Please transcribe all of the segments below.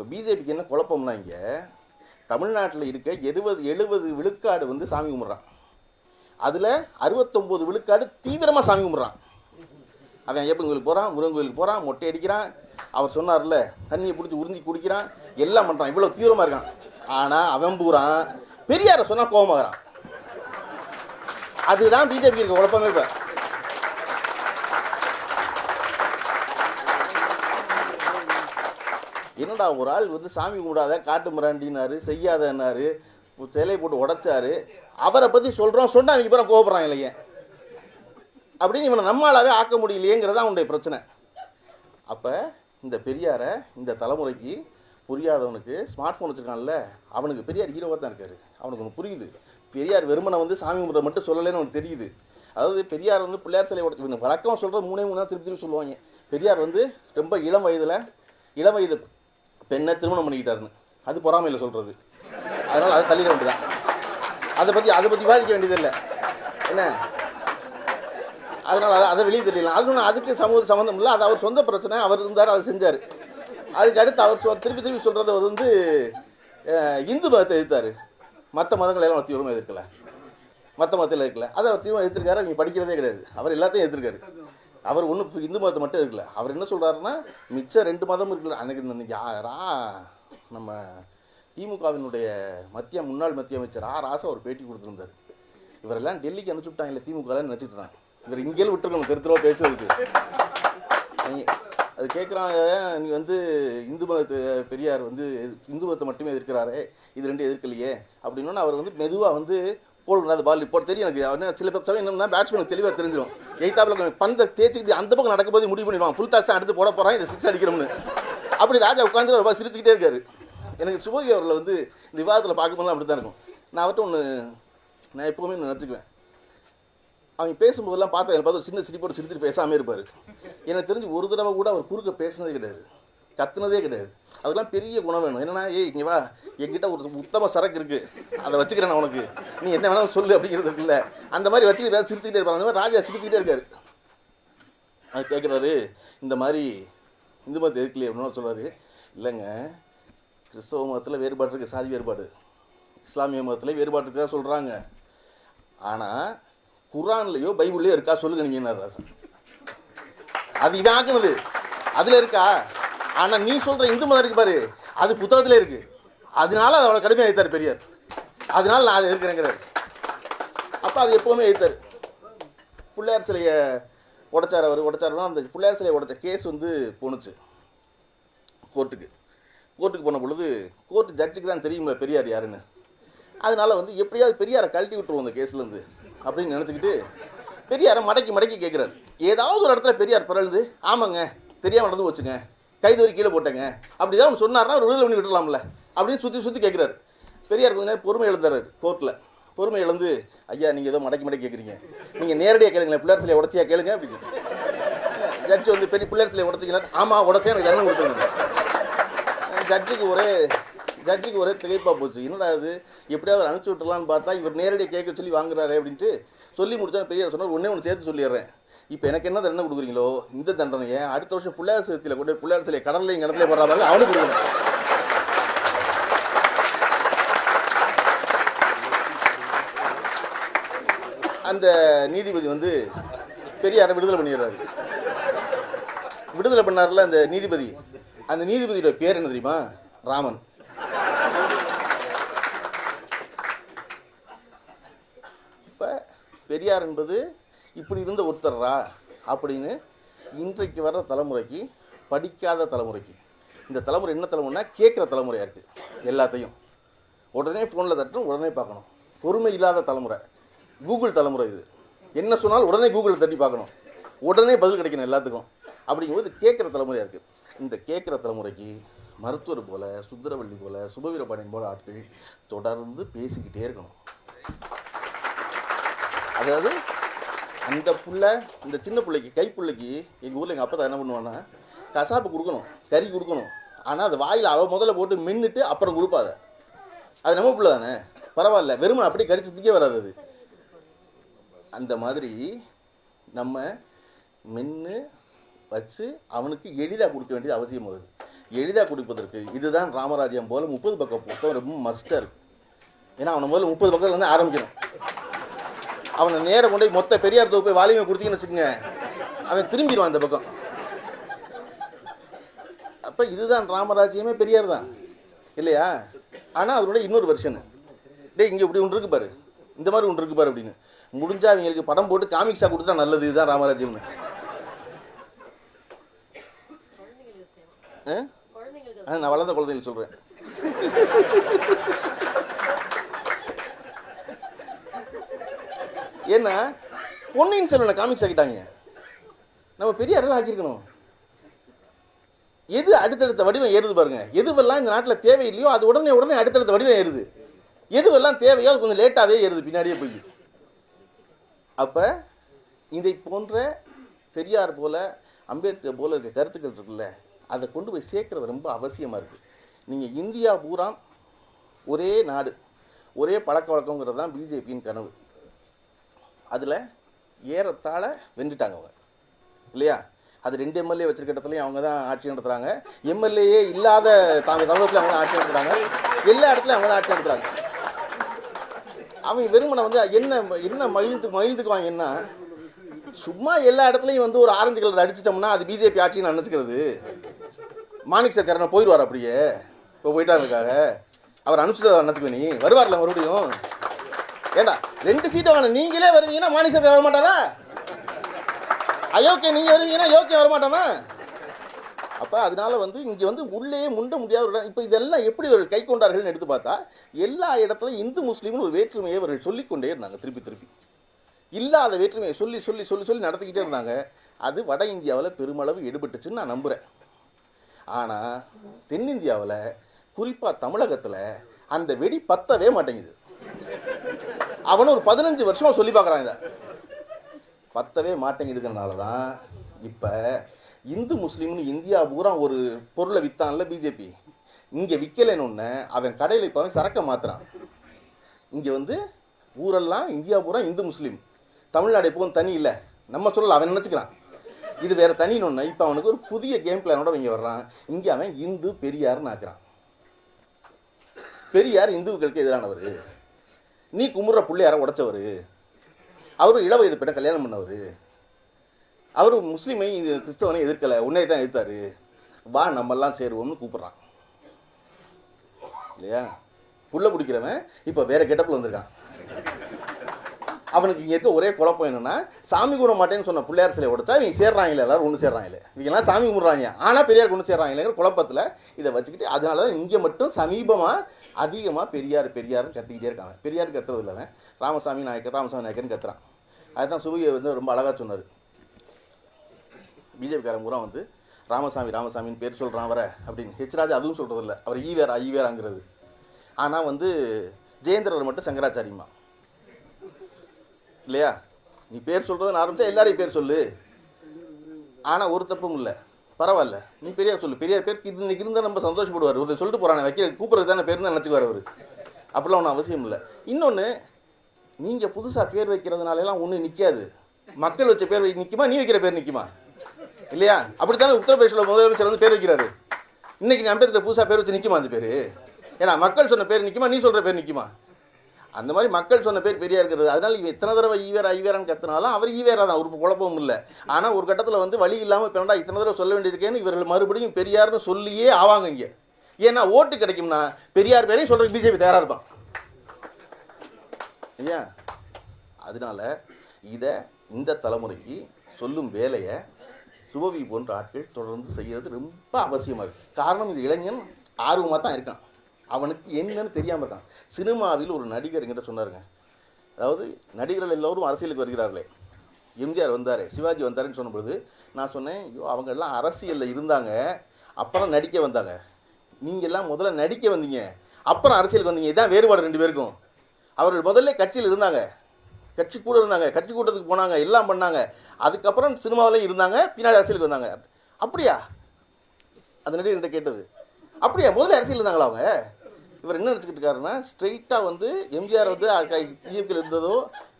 இப்போ பிஜேபிக்கு என்ன குழப்பம்னா இங்கே தமிழ்நாட்டில் இருக்க எழுபது எழுபது விழுக்காடு வந்து சாமி கும்பிட்றான். அதில் அறுபத்தொம்போது விழுக்காடு தீவிரமாக சாமி கும்பிட்றான். அவன் ஐயப்பன் கோயிலுக்கு போகிறான் முருகன் கோயிலுக்கு போகிறான் மொட்டை அடிக்கிறான். அவர் சொன்னார்ல தண்ணியை பிடிச்சி உறிஞ்சி குடிக்கிறான் எல்லாம் பண்ணுறான் இவ்வளோ தீவிரமாக இருக்கான். ஆனால் அவன் பூரான் பெரியாரை சொன்னால் கோபமாகறான். அதுதான் பிஜேபி இருக்க குழப்பமே இப்போ. என்னடா ஒரு ஆள் வந்து சாமி கும்பிடாத காட்டு மிராண்டினாரு செய்யாதன்னாரு சிலை போட்டு உடைச்சாரு அவரை பற்றி சொல்கிறோம் சொன்னால் அவங்க பிறகு கோபுறான் இல்லையே. அப்படின்னு இவனை நம்மளாவே ஆக்க முடியலையேங்கிறதா அவனுடைய பிரச்சனை. அப்போ இந்த பெரியாரை இந்த தலைமுறைக்கு புரியாதவனுக்கு ஸ்மார்ட் ஃபோன் வச்சுருக்கான்ல அவனுக்கு பெரியார் ஹீரோவாக தான் இருக்காரு. அவனுக்கு ஒன்று புரியுது. பெரியார் வெறுமனை வந்து சாமி கும்பிட்ற மட்டும் சொல்லலைன்னு அவனுக்கு தெரியுது. அதாவது பெரியார் வந்து பிள்ளையார் சிலை உடச்சு வழக்கம் சொல்கிற மூணே மூணு தான் திருப்பி திருப்பி சொல்லுவாங்க. பெரியார் வந்து ரொம்ப இளம் வயதில் இளம் வயது பெண்ணை திருமணம் பண்ணிக்கிட்டாருன்னு. அது பொறாமையில் சொல்கிறது அதனால் அதை தள்ளிட வேண்டியதான் அதை பற்றி அதை பற்றி விவாதிக்க வேண்டியதில்லை. என்ன? அதனால் அதை அதை வெளியே தெரியலாம் அது அதுக்கு சமூக சம்மந்தம் இல்லை. அது அவர் சொந்த பிரச்சனை. அவர் இருந்தார் அதை செஞ்சார். அதுக்கு அடுத்து அவர் சொ திருப்பி திருப்பி சொல்கிறது அவர் வந்து இந்து மதத்தை எதிர்த்தார். மற்ற மதங்களை எல்லாம் தீவிரமாக எதிர்க்கல. மற்ற மதத்தில் இருக்கல அதை அவர் தீவிரம் எதிர்த்திருக்காரு. அவங்க படிக்கிறதே கிடையாது. அவர் எல்லாத்தையும் எதிர்க்காரு அவர் ஒன்றும் இந்து மதத்தை மட்டும் இருக்கல அவர் என்ன சொல்கிறாருன்னா மிச்சம் ரெண்டு மதம் இருக்குல்ல அன்னைக்கு இந்த யாரா நம்ம திமுகவினுடைய மத்திய முன்னாள் மத்திய அமைச்சர் ஆ ராசா ஒரு பேட்டி கொடுத்துருந்தார். இவரெல்லாம் டெல்லிக்கு அனுப்பிச்சு விட்டாங்க திமுகலாம் நினச்சிட்டு இவர் இங்கேயும் விட்டுருக்கணும் தெரு தெருவா பேசுறதுக்கு. அது கேட்குறாங்க நீ வந்து இந்து மதத்து பெரியார் வந்து இந்து மதத்தை மட்டுமே எதிர்க்கிறாரே இது ரெண்டு எதிர்க்கலையே அப்படின்னா அவர் வந்து மெதுவாக வந்து போடுறது பால் இப்போ தெரியும் எனக்கு. அவனே சில பேர் சொல்ல என்னன்னா பேட்ஸ்மேன் தெளிவாக தெரிஞ்சிடும் எய்த்தாப்பில் பந்தை தேய்ச்சிக்கிட்டு அந்த பக்கம் நடக்கும்போது முடிவு பண்ணிடுவான். ஃபுல் டாஸ் அடுத்து போட போகிறான் இதை சிக்ஸ் அடிக்கிறோம்னு. அப்படி ராஜா உட்காந்து ரொம்ப சிரிச்சுக்கிட்டே இருக்காரு. எனக்கு சுபகி அவர்களை வந்து இந்த விவாதத்தில் பார்க்கும்போது அப்படி தான் இருக்கும். நான் அவர்கிட்ட ஒன்று நான் எப்போவுமே நினச்சிக்குவேன். அவங்க பேசும்போதெல்லாம் பார்த்தா எனக்கு பார்த்து ஒரு சின்ன சிரிப்போடு சிரிச்சிட்டு பேசாமல் இருப்பார். எனக்கு தெரிஞ்சு ஒரு தடவை கூட அவர் குறுக்க பேசினதே கிடையாது. கத்துனதே கிடையாது. அதெல்லாம் பெரிய குணம் வேணும். என்னன்னா ஏய் இங்கே வா. என்கிட்ட ஒரு உத்தம சரக்கு இருக்குது அதை வச்சுக்கிறேன் நான் உனக்கு. நீ என்ன வேணாலும் சொல்லு அப்படிங்கிறது இல்லை. அந்த மாதிரி வச்சுக்கிட்டு வேறு சிரிச்சுக்கிட்டே இருப்பாங்க அந்த மாதிரி ராஜா சிரிச்சுக்கிட்டே இருக்காரு. அது கேட்குறாரு இந்த மாதிரி இந்து மதத்தை இருக்கலையே அப்படின்னு சொல்கிறாரு இல்லைங்க. கிறிஸ்தவ மதத்தில் வேறுபாடு இருக்குது சாதி வேறுபாடு. இஸ்லாமிய மதத்தில் வேறுபாடு இருக்கா சொல்கிறாங்க ஆனால் குரான்லேயோ பைபிள்லையோ இருக்கா? சொல்லுங்க நீங்கள் என்ன ராசா அது இவன் ஆக்குனது. அதில் இருக்கா? ஆனால் நீ சொல்கிற இந்து மதம் இருக்கு பாரு. அது புத்தகத்தில் இருக்கு. அதனால அதை அவ்வளோ கடுமையாக எழுத்தார் பெரியார். அதனால நான் அதை எதிர்க்கிறேங்கிறார். அப்போ அது எப்போவுமே எழுத்தார் பிள்ளையார் சிலையை உடைச்சார் அவர். உடைச்சாருன்னா அந்த பிள்ளையார் சிலையை உடைச்ச கேஸ் வந்து போணுச்சு. கோர்ட்டுக்கு. கோர்ட்டுக்கு போன பொழுது கோர்ட்டு ஜட்ஜுக்கு தான் தெரியும்ல பெரியார் யாருன்னு. அதனால வந்து எப்படியாவது பெரியாரை கழட்டி விட்டுருவோம் அந்த கேஸ்லேருந்து அப்படின்னு நினச்சிக்கிட்டு பெரியாரை மடக்கி மடக்கி கேட்குறாரு ஏதாவது ஒரு இடத்துல பெரியார் பிறழுது ஆமாங்க தெரியாமல் நடந்து போச்சுங்க. கைது வரி கீழே போட்டேங்க. அப்படி தான் சொன்னார்னா ஒரு விடுதலை பண்ணி விட்டுலாம்ல அப்படின்னு சுற்றி சுற்றி கேட்குறாரு பெரியார் கொஞ்ச நேரம் பொறுமை இழந்தாரு கோர்ட்டில் பொறுமை இழந்து ஐயா நீங்கள் ஏதோ மடக்கி மடக்கி கேட்குறீங்க நீங்கள் நேரடியாக கேளுங்களேன் பிள்ளையார் சிலையை உடச்சியா கேளுங்க அப்படின்னு. ஜட்ஜ் வந்து பெரிய பிள்ளையார் சிலையை உடச்சிங்களா? ஆமாம் உடச்சே எனக்கு தண்டனை கொடுத்துருங்க. ஜட்ஜுக்கு ஒரே ஜட்ஜுக்கு ஒரே திகைப்பாக போச்சு. என்னடா இது? எப்படியாவது அனுப்பிச்சி விட்டுலான்னு பார்த்தா இவர் நேரடியாக கேட்க சொல்லி வாங்குறாரு அப்படின்ட்டு சொல்லி முடிச்சா பெரியார் சொன்னார் ஒன்றே ஒன்று சேர்த்து சொல்லிடுறேன். இப்போ எனக்கு என்ன தண்டனை கொடுக்குறீங்களோ இந்த தண்டனையை அடுத்த வருஷம் பிள்ளையார் சிலத்தில் கொண்டு போய் பிள்ளையார் சிலையை கடல்லையும் கிணத்துல போடுற மாதிரி அவனுக்கு கொடுக்கணும். அந்த நீதிபதி வந்து பெரியாரை விடுதலை பண்ணிடுறாரு. விடுதலை பண்ணார்ல அந்த நீதிபதி. அந்த நீதிபதியோட பேர் என்ன தெரியுமா? ராமன். இப்போ பெரியார் என்பது இப்படி இருந்த ஒருத்தர்ரா அப்படின்னு இன்றைக்கு வர்ற தலைமுறைக்கு படிக்காத தலைமுறைக்கு. இந்த தலைமுறை என்ன தலைமுறைனா கேட்குற தலைமுறையாக இருக்குது எல்லாத்தையும். உடனே ஃபோனில் தட்டணும் உடனே பார்க்கணும். பொறுமை இல்லாத தலைமுறை. கூகுள் தலைமுறை இது. என்ன சொன்னாலும் உடனே கூகுளில் தட்டி பார்க்கணும். உடனே பதில் கிடைக்கணும் எல்லாத்துக்கும். அப்படிங்கும்போது கேட்குற தலைமுறையாக இருக்குது இந்த கேட்குற தலைமுறைக்கு மருத்துவர் போல சுந்தரவள்ளி போல சுபவீரபாண்டியன் போல ஆட்கள் தொடர்ந்து பேசிக்கிட்டே இருக்கணும். அதாவது அந்த புள்ள இந்த சின்ன பிள்ளைக்கு கைப்புள்ளைக்கு எங்கள் ஊரில் எங்கள் அப்பா தான் என்ன பண்ணுவான்னா கசாப்பு கொடுக்கணும் கறி கொடுக்கணும். ஆனால் அது வாயில் அவள் முதல்ல போட்டு மின்னுட்டு அப்புறம் கொடுப்பாத. அது நம்ம பிள்ளை தானே? பரவாயில்ல வெறுமனை அப்படியே கடிச்சு திக்க வராது அது. அந்த மாதிரி நம்ம மென்று வச்சு அவனுக்கு எளிதாக கொடுக்க வேண்டியது அவசியம் ஆகுது எளிதாக கொடுப்பதற்கு இதுதான் ராமராஜ்யம் போல் முப்பது பக்கம் புத்தகம் ரொம்ப மஸ்டாக இருக்கு. ஏன்னா அவனை முதல்ல முப்பது பக்கத்துலேருந்து ஆரம்பிக்கணும். அவனை நேர கொண்டு போய் மொத்த பெரியார் தொகுப்பை வாலிமை கொடுத்தீங்கன்னு வச்சுக்கோங்க. அவன் திரும்பிடுவான் அந்த பக்கம். அப்போ இதுதான் ராமராஜ்யமே பெரியார் தான். இல்லையா? ஆனால் அதனுடைய இன்னொரு வெர்ஷன் டேய் இங்கே இப்படி ஒன்று இருக்கு பாரு. இந்த மாதிரி ஒன்று இருக்கு பாரு அப்படின்னு. முடிஞ்சா அவங்களுக்கு படம் போட்டு காமிக்ஸாக கொடுத்தா நல்லது இதுதான் ராமராஜ்யம்னு. நான் வளர்ந்த குழந்தைகள் சொல்கிறேன் ஏன்னா பொன்னியின் செல்வனை காமிக்ஸ் ஆக்கிட்டாங்க. நம்ம பெரியாரெல்லாம் ஆக்கியிருக்கணும். எது அடுத்தடுத்த வடிவம் ஏறுது பாருங்க. எதுவெல்லாம் இந்த நாட்டில் தேவையில்லையோ அது உடனே உடனே அடுத்தடுத்த வடிவம் ஏறுது. எதுவெல்லாம் தேவையோ அது கொஞ்சம் லேட்டாகவே ஏறுது பின்னாடியே போய். அப்போ இதை போன்ற பெரியார் போல அம்பேத்கர் போல இருக்க கருத்துக்கள் இருக்குல்ல அதை கொண்டு போய் சேர்க்கறது ரொம்ப அவசியமாக இருக்குது நீங்கள் இந்தியா பூரா ஒரே நாடு ஒரே பழக்க வழக்கங்கிறது தான் பிஜேபியின் கனவு. அதில் ஏறத்தாழ வென்றுட்டாங்க அவங்க. இல்லையா? அது ரெண்டு எம்எல்ஏ வச்சிருக்க இடத்துலையும் அவங்க தான் ஆட்சி நடத்துகிறாங்க எம்எல்ஏயே இல்லாத தாங்க தமிழகத்தில் அவங்க தான் ஆட்சி நடத்துகிறாங்க எல்லா இடத்துலையும் அவங்க தான் ஆட்சி நடத்துகிறாங்க அவங்க வெறுமனை வந்து என்ன என்ன மகிழ்ந்து மகிழ்ந்துக்குவாங்கன்னா சும்மா எல்லா இடத்துலையும் வந்து ஒரு ஆரஞ்சு கலர் அடிச்சிட்டோம்னா அது பிஜேபி ஆட்சின்னு நினச்சிக்கிறது. மாணிக் சர்க்காரனை போயிடுவார் அப்படியே. இப்போ போயிட்டாருக்காக அவர் அனுப்பிச்சதை நினச்சிக்குவ நீ. வருவார்ல மறுபடியும்? ஏண்டா ரெண்டு சீட்டை வேணும் நீங்களே வருவீங்கன்னா மாணிக் வர மாட்டாரா அயோக்கிய நீங்கள் வருவீங்கன்னா யோக்கியம் வரமாட்டானா? அப்போ அதனால வந்து இங்கே வந்து உள்ளே முண்ட முடியாத ஒரு இப்போ இதெல்லாம் எப்படி இவர்கள் கை கொண்டார்கள்னு எடுத்து பார்த்தா எல்லா இடத்துலையும் இந்து முஸ்லீம்னு ஒரு வேற்றுமையை அவர்கள் சொல்லிக்கொண்டே இருந்தாங்க திருப்பி திருப்பி. இல்லாத வேற்றுமையை சொல்லி சொல்லி சொல்லி சொல்லி நடத்திக்கிட்டே இருந்தாங்க. அது வட இந்தியாவில் பெருமளவு எடுபட்டுச்சுன்னு நான் நம்புகிறேன் ஆனால் தென்னிந்தியாவில் குறிப்பாக தமிழகத்தில் அந்த வெடி பத்தவே மாட்டேங்குது. அவனும் ஒரு பதினஞ்சு வருஷமா சொல்லி பார்க்குறான் இதை. பத்தவே மாட்டேங்குதுங்கிறனால தான் இப்போ இந்து முஸ்லீம்னு இந்தியா பூரா ஒரு பொருளை விற்றான்ல பிஜேபி. இங்கே விற்கலைன்னு ஒன்று அவன் கடையில் இப்போ அவன் சரக்கை மாத்துறான். இங்கே வந்து ஊரெல்லாம் இந்தியா பூரா இந்து முஸ்லீம். தமிழ்நாடு எப்பவும் தனி இல்லை. நம்ம சொல்லல அவன் நினச்சிக்கிறான். இது வேற தனின்னு ஒன்று இப்போ அவனுக்கு ஒரு புதிய கேம் பிளானோட இங்கே வர்றான். இங்கே அவன் இந்து பெரியார்னு ஆக்குறான். பெரியார் இந்துக்களுக்கு எதிரானவர். நீ குமுற பிள்ளையார உடைச்சவர். அவர் இள வயது பெண்ணை கல்யாணம் பண்ணவர். அவர் முஸ்லீமை இது கிறிஸ்தவனை எதிர்க்கலை. உன்னை தான் எதிர்த்தாரு. வா நம்மெல்லாம் சேருவோம்னு கூப்பிட்றான். இல்லையா? புள்ள பிடிக்கிறவன் இப்போ வேற கெட்டப்பில் வந்திருக்கான். அவனுக்கு இங்கே இருக்க ஒரே குழப்பம் என்னன்னா சாமி கும்பிட மாட்டேன்னு சொன்ன பிள்ளையார் சிலை கொடுத்தா இவங்க சேர்றாங்களே எல்லாரும் ஒன்று சேர்றாங்களே இவங்கெல்லாம் சாமி கும்பிட்றாங்க. ஆனால் பெரியார் கொண்டு சேர்றாங்களேங்கிற குழப்பத்தில் இதை வச்சுக்கிட்டு அதனால தான் இங்கே மட்டும் சமீபமாக அதிகமாக பெரியார் பெரியார்னு கத்திக்கிட்டே இருக்காங்க. பெரியார் கத்துறது இல்லை ராமசாமி நாயக்கர் ராமசாமி நாயக்கர்னு கத்துறான். அதுதான் சுபையை வந்து ரொம்ப அழகாக சொன்னார். பிஜேபிக்காரன் பூரா வந்து ராமசாமி ராமசாமின்னு பேர் சொல்கிறான் வர அப்படின்னு. ஹெச்ராஜ் அதுவும் சொல்கிறது இல்லை அவர் ஈவேரா ஈவேராங்கிறது. ஆனால் வந்து ஜெயேந்திரர் மட்டும் சங்கராச்சாரியமா இல்லையா? நீ பேர் சொல்கிறதுன்னு ஆரம்பித்தா எல்லாரையும் பேர் சொல்லு. ஆனால் ஒரு தப்பும் இல்லை. பரவாயில்ல. நீ பெரியார் சொல்லு. பெரியார் பேர் இது இன்னைக்கு இருந்தால் நம்ம சந்தோஷப்படுவார். ஒருத்தர் சொல்லிட்டு போகிறானே வைக்க கூப்பிட்றது தானே பேர் தான் நினச்சிக்குவார் அவர். அப்படிலாம் ஒன்றும் அவசியம் இல்லை. இன்னொன்று நீங்கள் புதுசாக பேர் வைக்கிறதுனாலலாம் ஒன்றும் நிற்காது மக்கள் வச்ச பேர் வை நிற்குமா நீ வைக்கிற பேர் நிற்குமா இல்லையா? அப்படித்தானே உத்தரப்பிரதேசில் முதலமைச்சர் வந்து பேர் வைக்கிறாரு. இன்னைக்கு நீ அம்பேத்கர் புதுசாக பேர் வச்சு நிற்குமா அந்த பேர்? ஏன்னா மக்கள் சொன்ன பேர் நிற்குமா நீ சொல்கிற பேர் நிற்குமா அந்த மாதிரி மக்கள் சொன்ன பேர் பெரியா இருக்கிறது. அதனால இவன் இத்தனை தடவை ஈவேரா ஈவேரான்னு கத்தினாலும் அவர் ஈவேரா தான் ஒரு குழப்பமும் இல்லை. ஆனால் ஒரு கட்டத்தில் வந்து வழி இல்லாமல் இப்போ இத்தனை தடவை சொல்ல வேண்டியிருக்கேன்னு இவர்கள் மறுபடியும் பெரியார்னு சொல்லியே ஆவாங்க இங்கே. ஏன்னா ஓட்டு கிடைக்கும்னா பெரியார் பேரையும் சொல்கிறதுக்கு பிஜேபி தயாராக இருப்பான். ஐயா அதனால இதை இந்த தலைமுறைக்கு சொல்லும் வேலையை சுபவி போன்ற ஆட்கள் தொடர்ந்து செய்கிறது ரொம்ப அவசியமாக இருக்குது காரணம் இந்த இளைஞன் ஆர்வமாக தான் இருக்கான். அவனுக்கு என்னன்னு தெரியாமல் இருக்கான். சினிமாவில் ஒரு நடிகர் என்கிட்ட சொன்னாருங்க. அதாவது நடிகர்கள் எல்லோரும் அரசியலுக்கு வருகிறார்களே. எம்ஜிஆர் வந்தார் சிவாஜி வந்தாருன்னு சொன்னபொழுது நான் சொன்னேன் ஐயோ அவங்க எல்லாம் அரசியலில் இருந்தாங்க. அப்புறம் நடிக்க வந்தாங்க. நீங்கள்லாம் முதல்ல நடிக்க வந்தீங்க. அப்புறம் அரசியலுக்கு வந்தீங்க. இதான் வேறுபாடு ரெண்டு பேருக்கும். அவர்கள் முதல்ல கட்சியில் இருந்தாங்க. கட்சி கூட இருந்தாங்க. கட்சி கூட்டத்துக்கு போனாங்க. எல்லாம் பண்ணாங்க. அதுக்கப்புறம் சினிமாவிலையும் இருந்தாங்க. பின்னாடி அரசியலுக்கு வந்தாங்க. அப்படியா? அந்த நடிகர்கிட்ட கேட்டது. அப்படியா? முதல்ல அரசியல் இருந்தாங்களா அவங்க? இவர் என்ன நினச்சிக்கிட்டு இருக்காருன்னா ஸ்ட்ரெயிட்டாக வந்து எம்ஜிஆர் வந்து டிஎம்கேல இருந்ததோ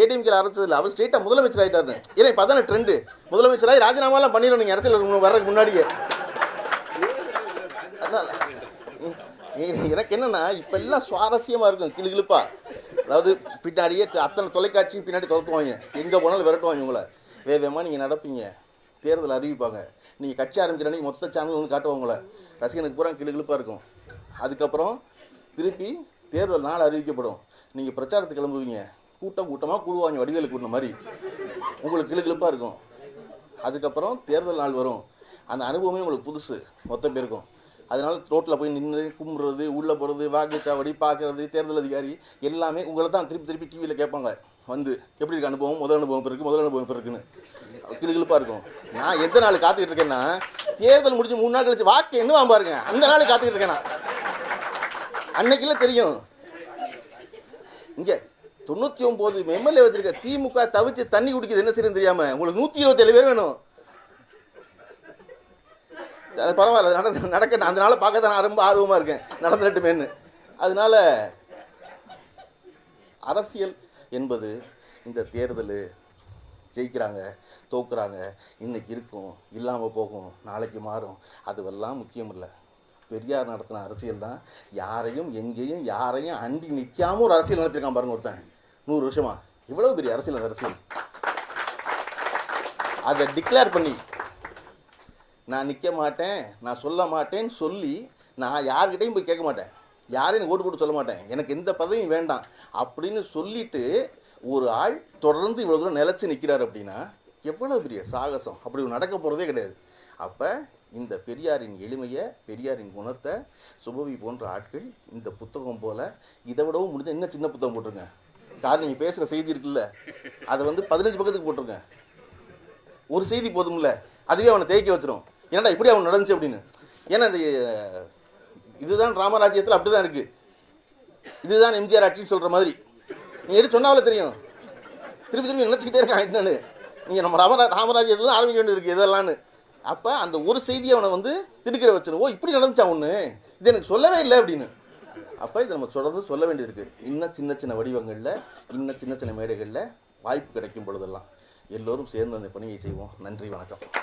ஏடிஎம்கேல ஆரம்பிச்சது அவர் ஸ்ட்ரெயிட்டாக முதலமைச்சர் ஆகிட்டாரு ஏன்னா இப்போ அதான ட்ரெண்டு முதலமைச்சராக ராஜினாமாலாம் பண்ணிடணும். நீங்கள் அரசியல் வர்றதுக்கு முன்னாடியே. அதான். எனக்கு என்னென்னா இப்போ எல்லாம் சுவாரஸ்யமாக இருக்கும் கிளுகிழுப்பா அதாவது பின்னாடியே அத்தனை தொலைக்காட்சி பின்னாடி துரத்துவாங்க எங்கே போனாலும் விரட்டுவாங்க உங்களை. வேகமா நீங்கள் நடப்பீங்க. தேர்தல் அறிவிப்பாங்க. நீங்கள் கட்சி ஆரம்பிக்கிற அன்னைக்கு மொத்த சேனல் வந்து காட்டுவாங்க உங்களை. ரசிகனுக்கு பூரா கிளுகிழுப்பாக இருக்கும். அதுக்கப்புறம் திருப்பி தேர்தல் நாள் அறிவிக்கப்படும். நீங்கள் பிரச்சாரத்துக்கு கிளம்புவீங்க. கூட்டம் கூட்டமாக கூடுவாங்க வடிவேலு கூட்டின மாதிரி. உங்களுக்கு கிளுகிளுப்பா இருக்கும். அதுக்கப்புறம் தேர்தல் நாள் வரும். அந்த அனுபவமே உங்களுக்கு புதுசு. மொத்த பேருக்கும். அதனால் ரோட்டில் போய் நின்று கும்பிட்றது உள்ளே போகிறது வாக்குச்சாவடி பார்க்கறது தேர்தல் அதிகாரி எல்லாமே உங்களை தான் திருப்பி திருப்பி டிவியில் கேட்பாங்க. வந்து எப்படி இருக்கு அனுபவம்? முதல் அனுபவம் இருக்குது முதல் அனுபவம் இருக்குன்னு கிளுகிழப்பாக இருக்கும். நான் எந்த நாள் காத்துக்கிட்டு இருக்கேன்னா தேர்தல் முடிஞ்சு மூணு நாள் கழிச்சு வாக்கு என்ன பாருங்க. அந்த நாள் காத்துக்கிட்டு இருக்கேன் நான். அன்னைக்குல தெரியும். இங்க தொண்ணூத்தி ஒன்பது எம்எல்ஏ வச்சிருக்க திமுக தவிச்சு தண்ணி குடிக்குது என்ன செய்யணும் தெரியாம உங்களுக்கு நூத்தி இருபத்தேழு பேர் வேணும். அது பரவாயில்ல நட நடக்க அதனால பார்க்க தான் நான் ரொம்ப ஆர்வமாக இருக்கேன். நடந்துட்டுமேன்னு அதனால அரசியல் என்பது இந்த தேர்தல் ஜெயிக்கிறாங்க தோக்குறாங்க இன்னைக்கு இருக்கும் இல்லாமல் போகும் நாளைக்கு மாறும் அதுவெல்லாம் முக்கியம் இல்லை பெரியார் நடத்தின அரசியல் தான். யாரையும் எங்கேயும் யாரையும் அண்டி நிற்காம ஒரு அரசியல் நடத்திருக்கான் பாருங்க ஒருத்தன். நூறு வருஷமா. இவ்வளவு பெரிய அரசியல் அந்த அரசியல். அதை டிக்ளேர் பண்ணி நான் நிற்க மாட்டேன் நான் சொல்ல மாட்டேன்னு சொல்லி நான் யார்கிட்டையும் போய் கேட்க மாட்டேன். யாரையும் ஓட்டு போட்டு சொல்ல மாட்டேன். எனக்கு எந்த பதவியும் வேண்டாம் அப்படின்னு சொல்லிட்டு ஒரு ஆள் தொடர்ந்து இவ்வளோ தூரம் நிலச்சி நிற்கிறார் அப்படின்னா எவ்வளோ பெரிய சாகசம். அப்படி நடக்க போகிறதே கிடையாது. அப்போ இந்த பெரியாரின் எளிமையை பெரியாரின் குணத்தை சுபவி போன்ற ஆட்கள் இந்த புத்தகம் போல இதை விடவும் முடிஞ்ச இன்னும் சின்ன புத்தகம் போட்டிருங்க. காரணம் நீங்கள் பேசுகிற செய்தி இருக்குல்ல அதை வந்து பதினஞ்சு பக்கத்துக்கு போட்டிருங்க. ஒரு செய்தி போதும்ல அதுவே அவனை தேய்க்க வச்சிடும் என்னடா இப்படி அவன் நடந்துச்சு அப்படின்னு. ஏன்னா இந்த இதுதான் ராமராஜ்யத்தில் அப்படிதான் இருக்கு. இதுதான் எம்ஜிஆர் ஆட்சின்னு சொல்கிற மாதிரி. நீ எடுத்து சொன்னாவில் தெரியும்? திருப்பி திருப்பி நினச்சிக்கிட்டே இருக்கான் என்னன்னு நீங்கள் நம்ம ராமரா ராமராஜ்யத்தில் தான் ஆரம்பிக்க வேண்டியிருக்கு இதெல்லாம்னு. அப்போ அந்த ஒரு செய்தி அவனை வந்து திடுக்கிட வச்சிடும் ஓ இப்படி நடந்துச்சா ஒன்று இது எனக்கு சொல்லவே இல்லை அப்படின்னு. அப்போ இதை நம்ம தொடர்ந்து சொல்ல வேண்டியிருக்கு. இன்னும் சின்ன சின்ன வடிவங்களில் இன்னும் சின்ன சின்ன மேடைகளில் வாய்ப்பு கிடைக்கும் பொழுதெல்லாம் எல்லோரும் சேர்ந்து அந்த பணியை செய்வோம். நன்றி வணக்கம்.